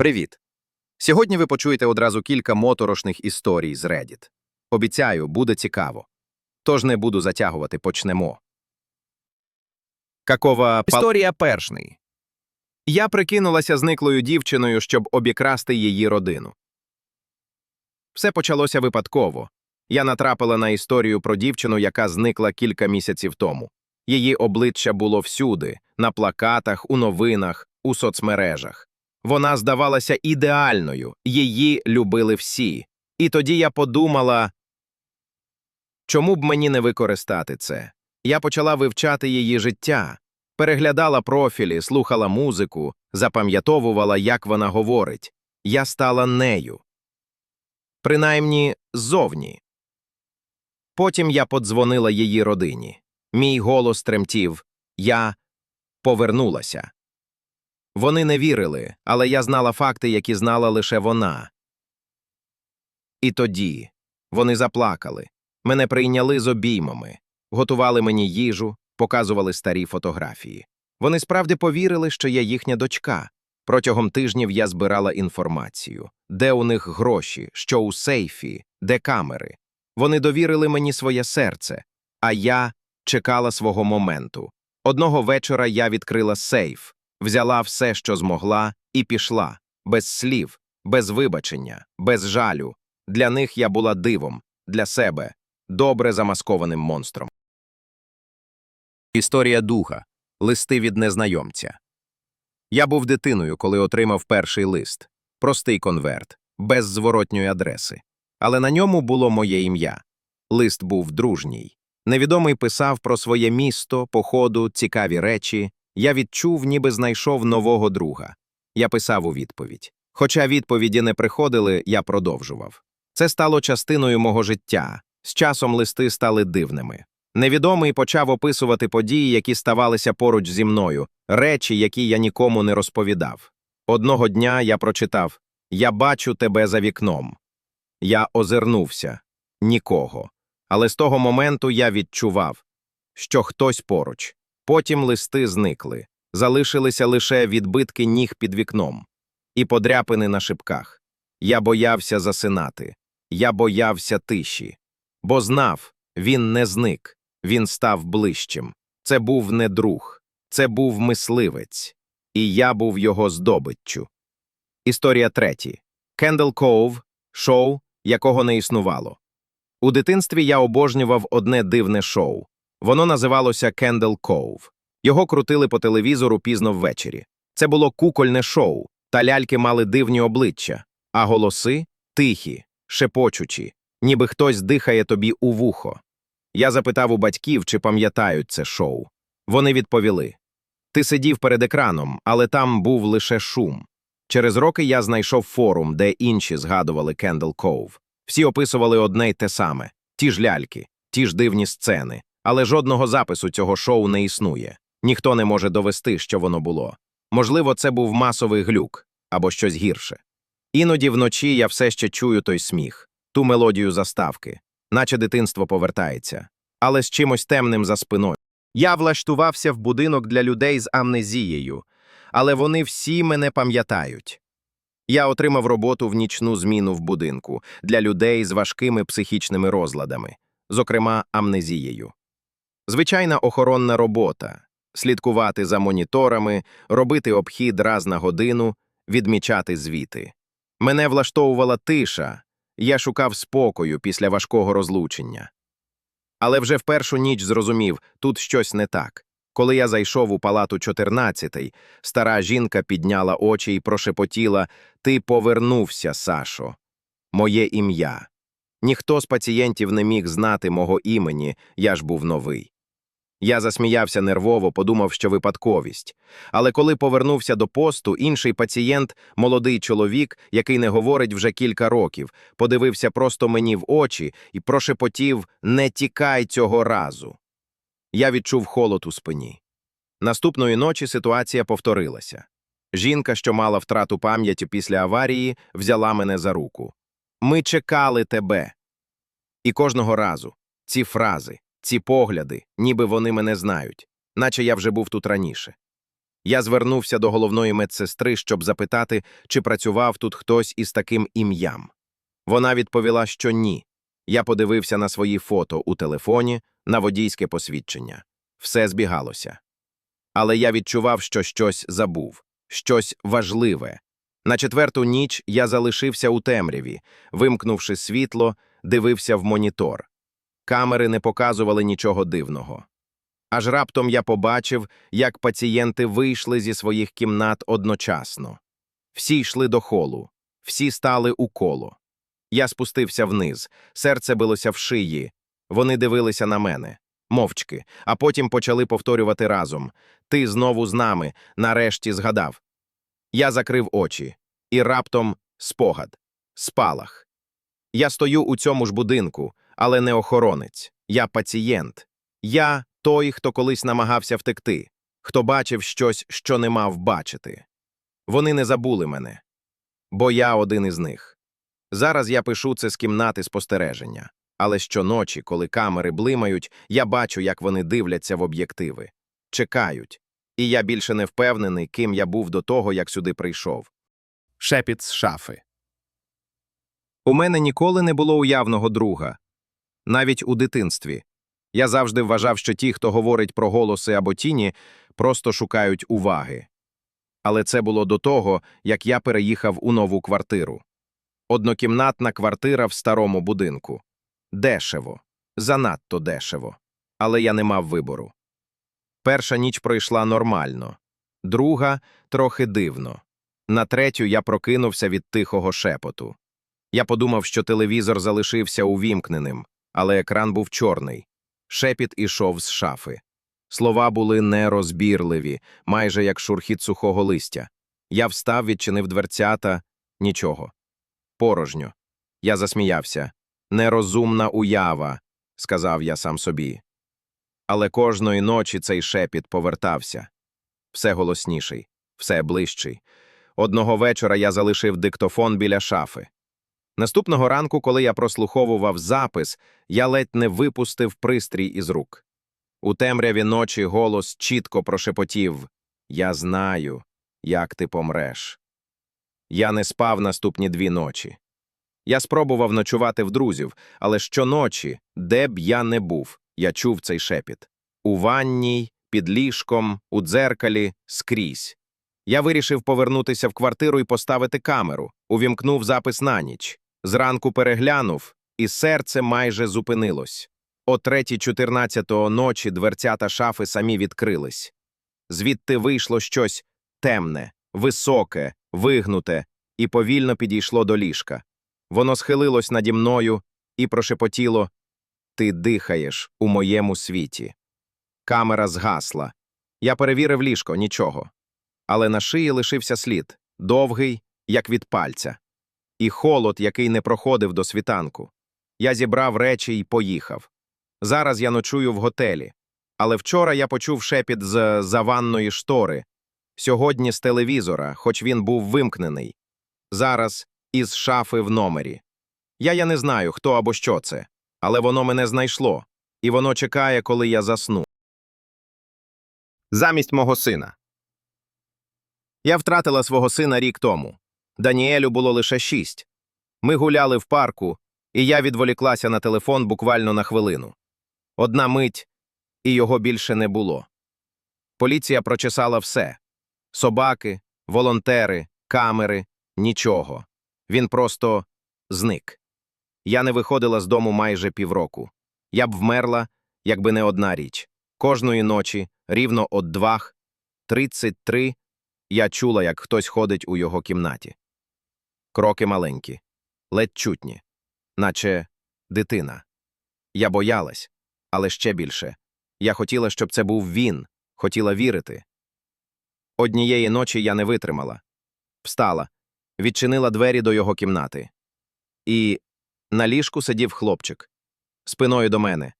Привіт! Сьогодні ви почуєте одразу кілька моторошних історій з Reddit. Обіцяю, буде цікаво. Тож не буду затягувати, почнемо. Какова. Історія першний. Я прикинулася зниклою дівчиною, щоб обікрасти її родину. Все почалося випадково. Я натрапила на історію про дівчину, яка зникла кілька місяців тому. Її обличчя було всюди на плакатах, у новинах, у соцмережах. Вона здавалася ідеальною, її любили всі. І тоді я подумала, чому б мені не використати це? Я почала вивчати її життя, переглядала профілі, слухала музику, запам'ятовувала, як вона говорить. Я стала нею. Принаймні, ззовні. Потім я подзвонила її родині. Мій голос тремтів. Я повернулася. Вони не вірили, але я знала факти, які знала лише вона. І тоді вони заплакали, мене прийняли з обіймами, готували мені їжу, показували старі фотографії. Вони справді повірили, що я їхня дочка. Протягом тижнів я збирала інформацію, де у них гроші, що у сейфі, де камери. Вони довірили мені своє серце, а я чекала свого моменту. Одного вечора я відкрила сейф взяла все, що змогла, і пішла, без слів, без вибачення, без жалю. Для них я була дивом, для себе добре замаскованим монстром. Історія духа. Листи від незнайомця. Я був дитиною, коли отримав перший лист. Простий конверт, без зворотньої адреси. Але на ньому було моє ім'я. Лист був дружній. Невідомий писав про своє місто, походу, цікаві речі, я відчув, ніби знайшов нового друга. Я писав у відповідь. Хоча відповіді не приходили, я продовжував. Це стало частиною мого життя. З часом листи стали дивними. Невідомий почав описувати події, які ставалися поруч зі мною, речі, які я нікому не розповідав. Одного дня я прочитав Я бачу тебе за вікном. Я озирнувся нікого. Але з того моменту я відчував, що хтось поруч. Потім листи зникли, залишилися лише відбитки ніг під вікном і подряпини на шибках. Я боявся засинати, я боявся тиші, бо знав, він не зник, він став ближчим. Це був не друг, це був мисливець, і я був його здобиччю. Історія треті Кендл Коув шоу, якого не існувало. У дитинстві я обожнював одне дивне шоу. Воно називалося Кендл Коув. Його крутили по телевізору пізно ввечері. Це було кукольне шоу, та ляльки мали дивні обличчя, а голоси тихі, шепочучі, ніби хтось дихає тобі у вухо. Я запитав у батьків, чи пам'ятають це шоу. Вони відповіли: Ти сидів перед екраном, але там був лише шум. Через роки я знайшов форум, де інші згадували Кендл Коув. Всі описували одне й те саме ті ж ляльки, ті ж дивні сцени, але жодного запису цього шоу не існує. Ніхто не може довести, що воно було. Можливо, це був масовий глюк або щось гірше. Іноді вночі я все ще чую той сміх, ту мелодію заставки, наче дитинство повертається, але з чимось темним за спиною. Я влаштувався в будинок для людей з амнезією, але вони всі мене пам'ятають. Я отримав роботу в нічну зміну в будинку для людей з важкими психічними розладами, зокрема амнезією. Звичайна охоронна робота слідкувати за моніторами, робити обхід раз на годину, відмічати звіти. Мене влаштовувала тиша, я шукав спокою після важкого розлучення. Але вже в першу ніч зрозумів, тут щось не так. Коли я зайшов у палату 14, стара жінка підняла очі і прошепотіла Ти повернувся, Сашо. Моє ім'я. Ніхто з пацієнтів не міг знати мого імені, я ж був новий. Я засміявся нервово, подумав, що випадковість. Але коли повернувся до посту, інший пацієнт, молодий чоловік, який не говорить вже кілька років, подивився просто мені в очі і прошепотів Не тікай цього разу. Я відчув холод у спині. Наступної ночі ситуація повторилася. Жінка, що мала втрату пам'яті після аварії, взяла мене за руку. Ми чекали тебе. І кожного разу ці фрази. Ці погляди, ніби вони мене знають, наче я вже був тут раніше. Я звернувся до головної медсестри, щоб запитати, чи працював тут хтось із таким ім'ям. Вона відповіла, що ні. Я подивився на свої фото у телефоні, на водійське посвідчення. Все збігалося. Але я відчував, що щось забув, щось важливе. На четверту ніч я залишився у темряві, вимкнувши світло, дивився в монітор. Камери не показували нічого дивного. Аж раптом я побачив, як пацієнти вийшли зі своїх кімнат одночасно. Всі йшли до холу, всі стали у коло. Я спустився вниз, серце билося в шиї. Вони дивилися на мене, мовчки, а потім почали повторювати разом Ти знову з нами, нарешті згадав. Я закрив очі, і раптом спогад, спалах. Я стою у цьому ж будинку, але не охоронець. Я пацієнт. Я той, хто колись намагався втекти, хто бачив щось, що не мав бачити. Вони не забули мене, бо я один із них. Зараз я пишу це з кімнати спостереження, але щоночі, коли камери блимають, я бачу, як вони дивляться в об'єктиви, чекають, і я більше не впевнений, ким я був до того, як сюди прийшов. Шепіт з шафи. У мене ніколи не було уявного друга, навіть у дитинстві. Я завжди вважав, що ті, хто говорить про голоси або тіні, просто шукають уваги. Але це було до того, як я переїхав у нову квартиру. Однокімнатна квартира в старому будинку. Дешево, занадто дешево. Але я не мав вибору. Перша ніч пройшла нормально, друга трохи дивно. На третю я прокинувся від тихого шепоту. Я подумав, що телевізор залишився увімкненим, але екран був чорний. Шепіт ішов з шафи. Слова були нерозбірливі, майже як шурхіт сухого листя. Я встав, відчинив дверцята — нічого. Порожньо. Я засміявся. Нерозумна уява, сказав я сам собі. Але кожної ночі цей шепіт повертався. Все голосніший, все ближчий. Одного вечора я залишив диктофон біля шафи. Наступного ранку, коли я прослуховував запис, я ледь не випустив пристрій із рук. У темряві ночі голос чітко прошепотів Я знаю, як ти помреш. Я не спав наступні дві ночі. Я спробував ночувати в друзів, але щоночі, де б я не був, я чув цей шепіт. У ванній, під ліжком, у дзеркалі, скрізь. Я вирішив повернутися в квартиру і поставити камеру, увімкнув запис на ніч. Зранку переглянув, і серце майже зупинилось. О третій чотирнадцятого ночі дверцята шафи самі відкрились. Звідти вийшло щось темне, високе, вигнуте, і повільно підійшло до ліжка. Воно схилилось наді мною і прошепотіло Ти дихаєш у моєму світі. Камера згасла. Я перевірив ліжко нічого. Але на шиї лишився слід довгий, як від пальця, і холод, який не проходив до світанку. Я зібрав речі і поїхав. Зараз я ночую в готелі. Але вчора я почув шепіт з заванної штори, сьогодні з телевізора, хоч він був вимкнений. Зараз із шафи в номері. Я я не знаю, хто або що це, але воно мене знайшло, і воно чекає, коли я засну. Замість мого сина. Я втратила свого сина рік тому. Даніелю було лише шість. Ми гуляли в парку, і я відволіклася на телефон буквально на хвилину. Одна мить, і його більше не було. Поліція прочесала все собаки, волонтери, камери, нічого. Він просто зник. Я не виходила з дому майже півроку. Я б вмерла, якби не одна річ. Кожної ночі, рівно от двах, тридцять три, я чула, як хтось ходить у його кімнаті. Кроки маленькі, ледь чутні, наче дитина. Я боялась, але ще більше. Я хотіла, щоб це був він, хотіла вірити. Однієї ночі я не витримала. Встала, відчинила двері до його кімнати. І на ліжку сидів хлопчик, спиною до мене.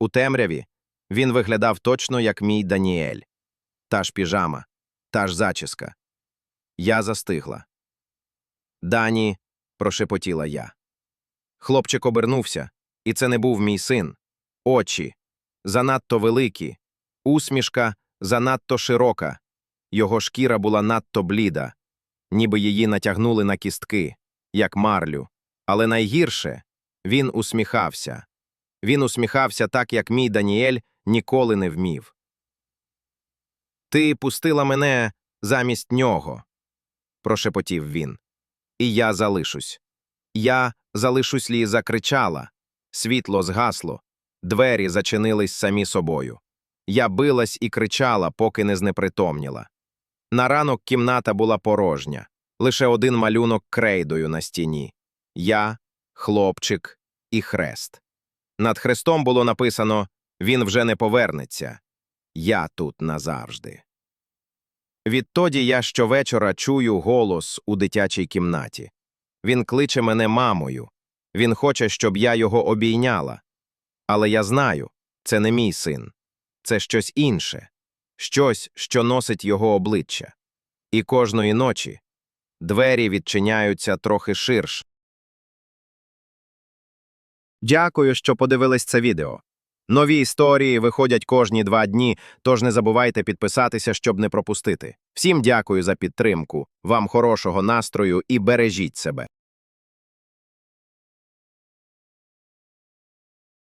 У темряві він виглядав точно, як мій Даніель. Та ж піжама, та ж зачіска. Я застигла. Дані, прошепотіла я. Хлопчик обернувся, і це не був мій син. Очі занадто великі, усмішка занадто широка. Його шкіра була надто бліда, ніби її натягнули на кістки, як марлю. Але найгірше він усміхався. Він усміхався так, як мій Даніель ніколи не вмів. Ти пустила мене замість нього, прошепотів він. І я залишусь. Я залишусь лі закричала. Світло згасло, двері зачинились самі собою. Я билась і кричала, поки не знепритомніла. На ранок кімната була порожня, лише один малюнок крейдою на стіні. Я, хлопчик і хрест. Над хрестом було написано Він вже не повернеться. Я тут назавжди. Відтоді я щовечора чую голос у дитячій кімнаті. Він кличе мене мамою. Він хоче, щоб я його обійняла. Але я знаю, це не мій син. Це щось інше, щось, що носить його обличчя. І кожної ночі двері відчиняються трохи ширш. Дякую, що подивились це відео. Нові історії виходять кожні два дні, тож не забувайте підписатися, щоб не пропустити. Всім дякую за підтримку, вам хорошого настрою і бережіть себе.